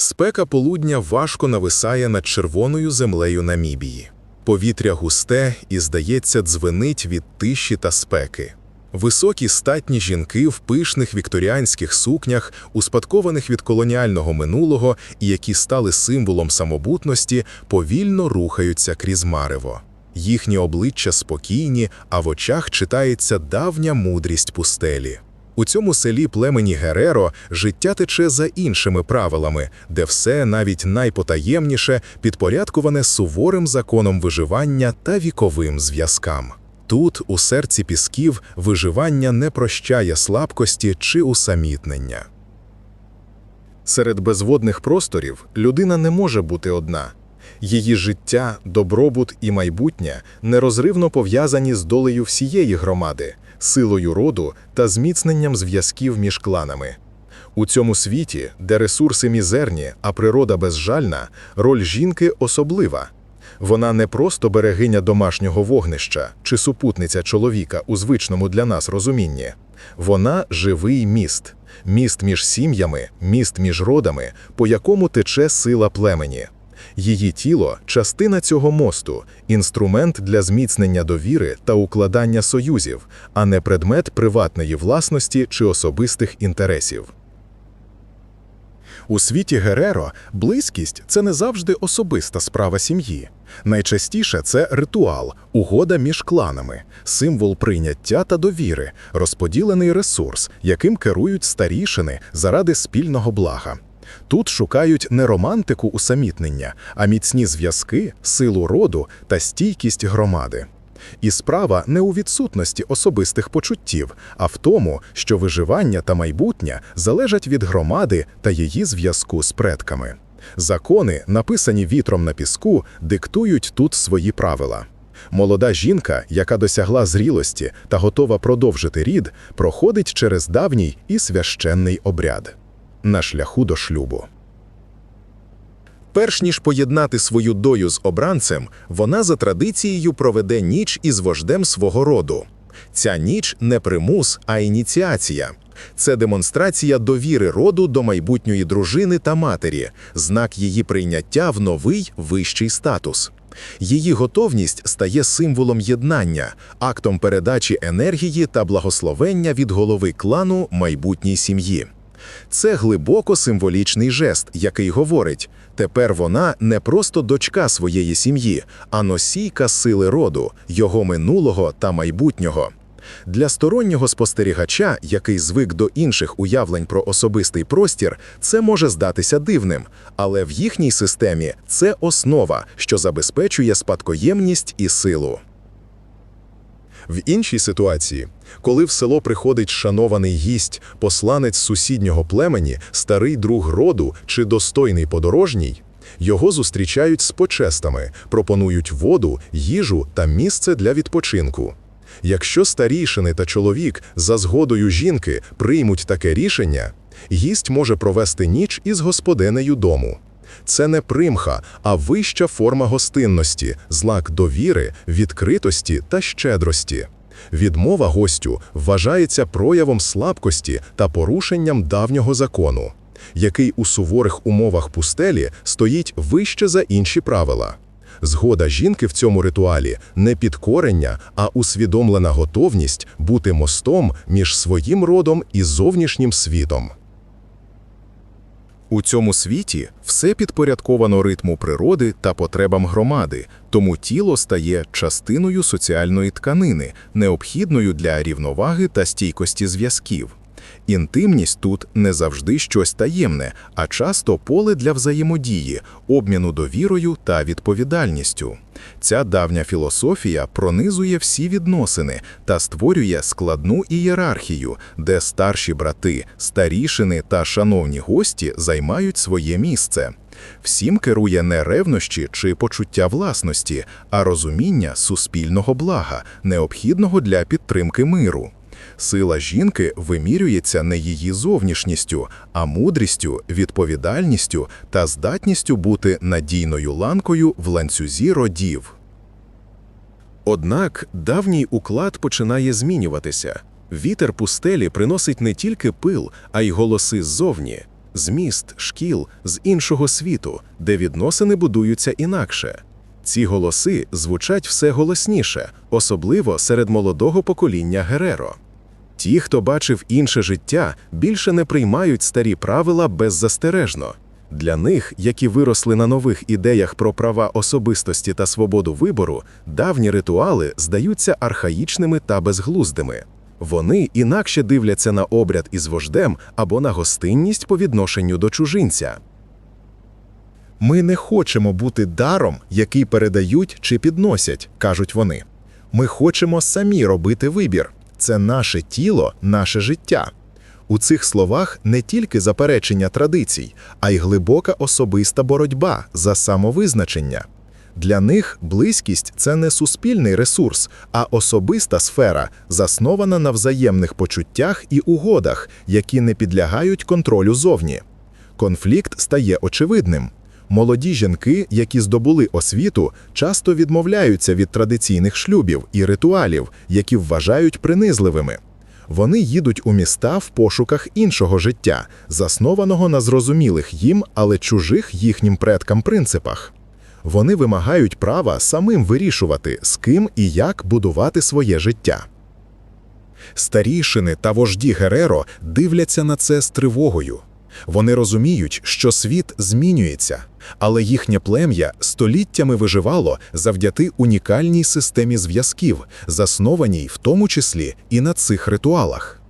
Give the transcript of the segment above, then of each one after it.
Спека полудня важко нависає над червоною землею Намібії. Повітря густе і, здається, дзвенить від тиші та спеки. Високі статні жінки в пишних вікторіанських сукнях, успадкованих від колоніального минулого і які стали символом самобутності, повільно рухаються крізь марево. Їхні обличчя спокійні, а в очах читається давня мудрість пустелі. У цьому селі племені Гереро життя тече за іншими правилами, де все, навіть найпотаємніше, підпорядкуване суворим законом виживання та віковим зв'язкам. Тут, у серці пісків, виживання не прощає слабкості чи усамітнення. Серед безводних просторів людина не може бути одна. Її життя, добробут і майбутнє нерозривно пов'язані з долею всієї громади, силою роду та зміцненням зв'язків між кланами. У цьому світі, де ресурси мізерні, а природа безжальна, роль жінки особлива. Вона не просто берегиня домашнього вогнища чи супутниця чоловіка у звичному для нас розумінні. Вона живий міст, міст між сім'ями, міст між родами, по якому тече сила племені. Її тіло частина цього мосту, інструмент для зміцнення довіри та укладання союзів, а не предмет приватної власності чи особистих інтересів. У світі Гереро близькість це не завжди особиста справа сім'ї. Найчастіше це ритуал, угода між кланами, символ прийняття та довіри, розподілений ресурс, яким керують старішини заради спільного блага. Тут шукають не романтику усамітнення, а міцні зв'язки, силу роду та стійкість громади. І справа не у відсутності особистих почуттів, а в тому, що виживання та майбутнє залежать від громади та її зв'язку з предками. Закони, написані вітром на піску, диктують тут свої правила. Молода жінка, яка досягла зрілості та готова продовжити рід, проходить через давній і священний обряд на шляху до шлюбу. Перш ніж поєднати свою дою з обранцем, вона за традицією проведе ніч із вождем свого роду. Ця ніч не примус, а ініціація. Це демонстрація довіри роду до майбутньої дружини та матері, знак її прийняття в новий вищий статус. Її готовність стає символом єднання, актом передачі енергії та благословення від голови клану майбутній сім'ї. Це глибоко символічний жест, який говорить: тепер вона не просто дочка своєї сім'ї, а носійка сили роду, його минулого та майбутнього. Для стороннього спостерігача, який звик до інших уявлень про особистий простір, це може здатися дивним, але в їхній системі це основа, що забезпечує спадкоємність і силу. В іншій ситуації, коли в село приходить шанований гість, посланець сусіднього племені, старий друг роду чи достойний подорожній, його зустрічають з почестами, пропонують воду, їжу та місце для відпочинку. Якщо старішини та чоловік за згодою жінки приймуть таке рішення, гість може провести ніч із господинею дому. Це не примха, а вища форма гостинності, знак довіри, відкритості та щедрості. Відмова гостю вважається проявом слабкості та порушенням давнього закону, який у суворих умовах пустелі стоїть вище за інші правила. Згода жінки в цьому ритуалі не підкорення, а усвідомлена готовність бути мостом між своїм родом і зовнішнім світом. У цьому світі все підпорядковано ритму природи та потребам громади, тому тіло стає частиною соціальної тканини, необхідною для рівноваги та стійкості зв'язків. Інтимність тут не завжди щось таємне, а часто поле для взаємодії, обміну довірою та відповідальністю. Ця давня філософія пронизує всі відносини та створює складну ієрархію, де старші брати, старішини та шановні гості займають своє місце. Всім керує не ревнощі чи почуття власності, а розуміння суспільного блага, необхідного для підтримки миру. Сила жінки вимірюється не її зовнішністю, а мудрістю, відповідальністю та здатністю бути надійною ланкою в ланцюзі родів. Однак давній уклад починає змінюватися. Вітер пустелі приносить не тільки пил, а й голоси ззовні. з міст, шкіл, з іншого світу, де відносини будуються інакше. Ці голоси звучать все голосніше, особливо серед молодого покоління Гереро. Ті, хто бачив інше життя, більше не приймають старі правила беззастережно. Для них, які виросли на нових ідеях про права особистості та свободу вибору, давні ритуали здаються архаїчними та безглуздими. Вони інакше дивляться на обряд із вождем або на гостинність по відношенню до чужинця. Ми не хочемо бути даром, який передають чи підносять, кажуть вони. Ми хочемо самі робити вибір. Це наше тіло, наше життя. У цих словах не тільки заперечення традицій, а й глибока особиста боротьба за самовизначення. Для них близькість це не суспільний ресурс, а особиста сфера, заснована на взаємних почуттях і угодах, які не підлягають контролю зовні. Конфлікт стає очевидним. Молоді жінки, які здобули освіту, часто відмовляються від традиційних шлюбів і ритуалів, які вважають принизливими. Вони їдуть у міста в пошуках іншого життя, заснованого на зрозумілих їм, але чужих їхнім предкам принципах. Вони вимагають права самим вирішувати, з ким і як будувати своє життя. Старішини та вожді Гереро дивляться на це з тривогою. Вони розуміють, що світ змінюється, але їхнє плем'я століттями виживало завдяки унікальній системі зв'язків, заснованій в тому числі і на цих ритуалах.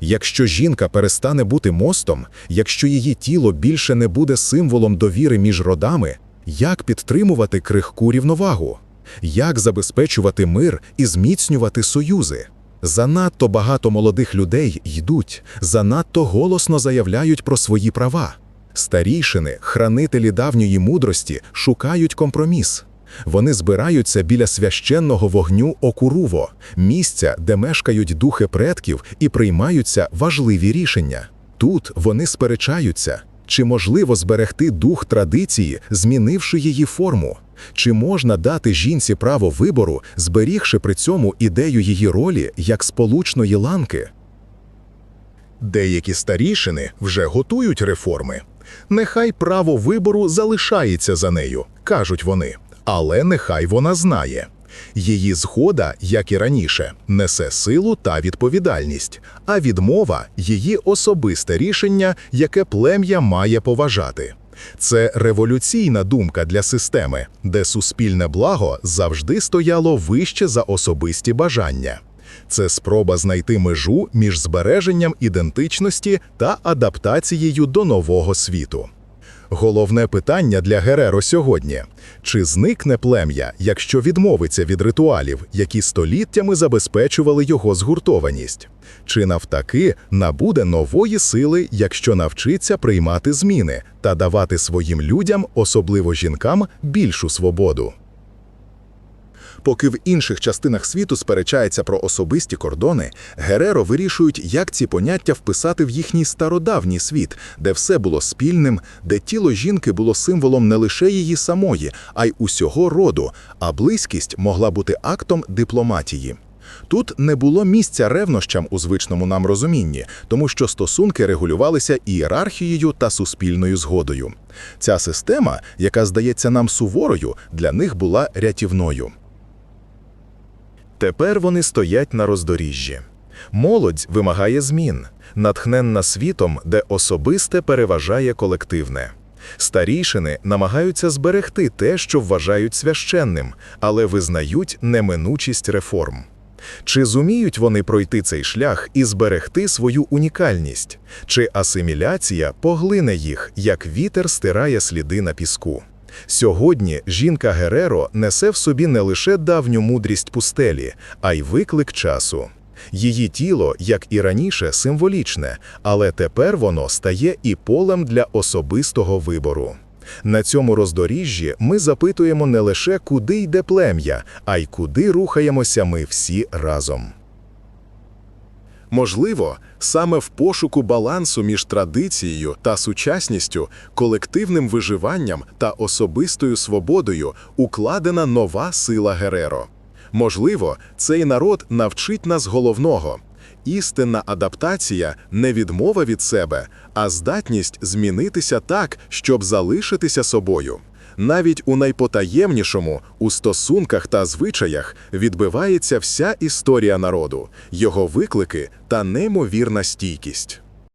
Якщо жінка перестане бути мостом, якщо її тіло більше не буде символом довіри між родами, як підтримувати крихку рівновагу? Як забезпечувати мир і зміцнювати союзи? Занадто багато молодих людей йдуть, занадто голосно заявляють про свої права. Старішини, хранителі давньої мудрості, шукають компроміс. Вони збираються біля священного вогню Окуруво, місця, де мешкають духи предків і приймаються важливі рішення. Тут вони сперечаються, чи можливо зберегти дух традиції, змінивши її форму. Чи можна дати жінці право вибору, зберігши при цьому ідею її ролі як сполучної ланки? Деякі старішини вже готують реформи. Нехай право вибору залишається за нею, кажуть вони, але нехай вона знає. Її згода, як і раніше, несе силу та відповідальність, а відмова її особисте рішення, яке плем'я має поважати. Це революційна думка для системи, де суспільне благо завжди стояло вище за особисті бажання. Це спроба знайти межу між збереженням ідентичності та адаптацією до нового світу. Головне питання для Гереро сьогодні: чи зникне плем'я, якщо відмовиться від ритуалів, які століттями забезпечували його згуртованість? Чи навтаки набуде нової сили, якщо навчиться приймати зміни та давати своїм людям, особливо жінкам, більшу свободу? Поки в інших частинах світу сперечається про особисті кордони, Гереро вирішують, як ці поняття вписати в їхній стародавній світ, де все було спільним, де тіло жінки було символом не лише її самої, а й усього роду, а близькість могла бути актом дипломатії. Тут не було місця ревнощам у звичному нам розумінні, тому що стосунки регулювалися ієрархією та суспільною згодою. Ця система, яка здається нам суворою, для них була рятівною. Тепер вони стоять на роздоріжжі. Молодь вимагає змін, натхненна світом, де особисте переважає колективне. Старішини намагаються зберегти те, що вважають священним, але визнають неминучість реформ. Чи зуміють вони пройти цей шлях і зберегти свою унікальність? Чи асиміляція поглине їх, як вітер стирає сліди на піску? Сьогодні жінка Гереро несе в собі не лише давню мудрість пустелі, а й виклик часу. Її тіло, як і раніше, символічне, але тепер воно стає і полем для особистого вибору. На цьому роздоріжжі ми запитуємо не лише, куди йде плем'я, а й куди рухаємося ми всі разом. Можливо, саме в пошуку балансу між традицією та сучасністю, колективним виживанням та особистою свободою укладена нова сила Гереро. Можливо, цей народ навчить нас головного. Істинна адаптація не відмова від себе, а здатність змінитися так, щоб залишитися собою. Навіть у найпотаємнішому, у стосунках та звичаях відбивається вся історія народу, його виклики та неймовірна стійкість.